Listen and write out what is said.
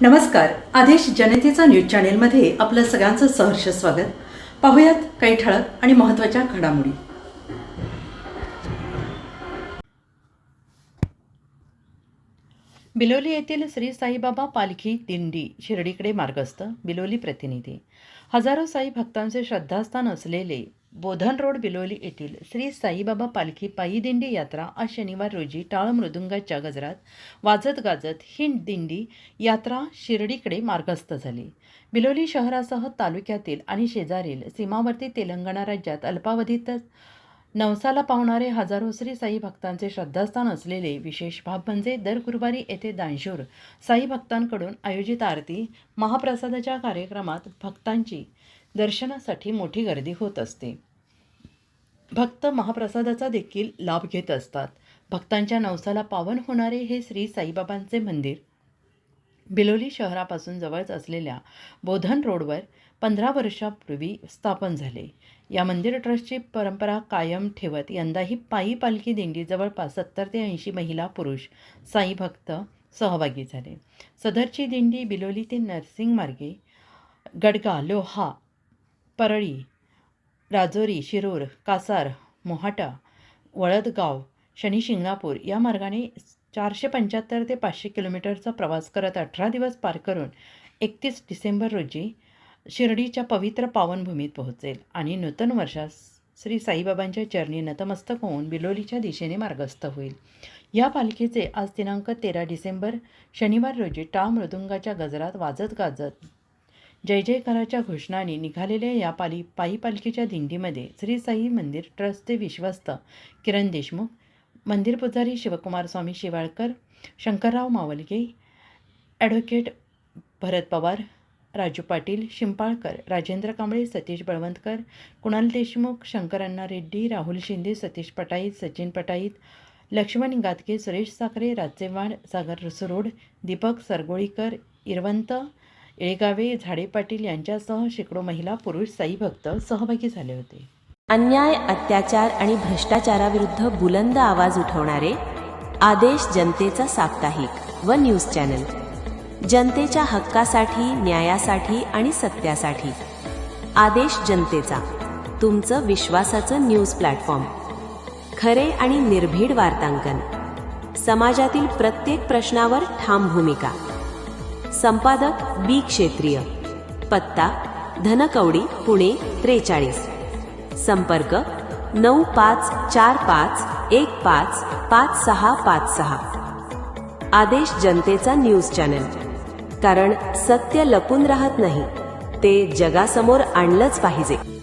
नमस्कार. आदेश जनतेचा न्यूज चॅनेलमध्ये आपलं सगळ्यांचं सहर्ष स्वागत. पाहुयात काही ठळक आणि महत्त्वाच्या घडामोडी. बिलोली येथील श्री साईबाबा पालखी दिंडी शिर्डीकडे मार्गस्थ बिलोली प्रतिनिधी. हजारो साई भक्तांचे श्रद्धास्थान असलेले बोधन रोड बिलोली येथील श्री साईबाबा पालखी पायी दिंडी यात्रा आज शनिवार रोजी टाळ मृदुंगाच्या गजरात वाजत गाजत ही दिंडी यात्रा शिर्डीकडे मार्गस्थ झाली. बिलोली शहरासह तालुक्यातील आणि शेजारील सीमावर्ती तेलंगणा राज्यात अल्पावधीतच नवसाला पावणारे हजारो श्री साई भक्तांचे श्रद्धास्थान असलेले विशेष भाग म्हणजे दर गुरुवारी येथे दानशूर साई भक्तांकडून आयोजित आरती महाप्रसादाच्या कार्यक्रमात भक्तांची दर्शनासाठी मोठी गर्दी होत असते. भक्त महाप्रसादाचा देखील लाभ घेत असतात. भक्तांच्या नवसाला पावन होणारे हे श्री साईबाबांचे मंदिर बिलोली शहरापासून जवळच असलेल्या बोधन रोडवर पंधरा वर्षापूर्वी स्थापन झाले. या मंदिर ट्रस्टची परंपरा कायम ठेवत यंदाही पायी पालखी दिंडी जवळपास सत्तर ते ऐंशी महिला पुरुष साई भक्त सहभागी झाले. सदरची दिंडी बिलोली ते नरसिंग मार्गे गडगा लोहा परळी राजोरी शिरूर कासार मोहाटा वळदगाव शनी शिंगणापूर या मार्गाने चारशे पंच्याहत्तर ते पाचशे किलोमीटरचा प्रवास करत अठरा दिवस पार करून एकतीस डिसेंबर रोजी शिर्डीच्या पवित्र पावनभूमीत पोहोचेल आणि नूतन वर्षात श्री साईबाबांच्या चरणी नतमस्तक होऊन बिलोलीच्या दिशेने मार्गस्थ होईल. या पालखीचे आज दिनांक तेरा डिसेंबर शनिवार रोजी टाळ मृदुंगाच्या गजरात वाजत गाजत जय जयकाराच्या घोषणाने निघालेल्या या पाली पायी पालखीच्या दिंडीमध्ये श्री साई मंदिर ट्रस्टचे विश्वस्त किरण देशमुख मंदिर पुजारी शिवकुमार स्वामी शिवाळकर शंकरराव मावलगे ॲडव्होकेट भरत पवार राजू पाटील शिंपाळकर राजेंद्र कांबळे सतीश बळवंतकर कुणाल देशमुख शंकरअण्णा रेड्डी राहुल शिंदे सतीश पटाईत सचिन पटाईत लक्ष्मण गातके सुरेश साखरे राजेवाड सागर रसरोड दीपक सरगोळीकर इरवंत येळगावे झाडे पाटील यांच्यासह शेकडो महिला पुरुष साई भक्त सहभागी झाले होते. अन्याय अत्याचार आणि भ्रष्टाचाराविरुद्ध बुलंद आवाज उठवणारे आदेश जनतेचा साप्ताहिक व न्यूज चॅनल. जनतेच्या हक्कासाठी न्यायासाठी आणि सत्यासाठी. आदेश जनतेचा. तुमचं विश्वासाचं न्यूज प्लॅटफॉर्म. खरे आणि निर्भीड वार्तांकन. समाजातील प्रत्येक प्रश्नावर ठाम भूमिका. संपादक बी क्षेत्रीय. पत्ता धनकवडी पुणे त्रेचाळीस. संपर्क नऊ पाच चार पाच एक पाच पाच सहा पाच सहा. आदेश जनतेचा न्यूज चॅनल. कारण सत्य लपून राहत नाही ते जगासमोर आणलंच पाहिजे.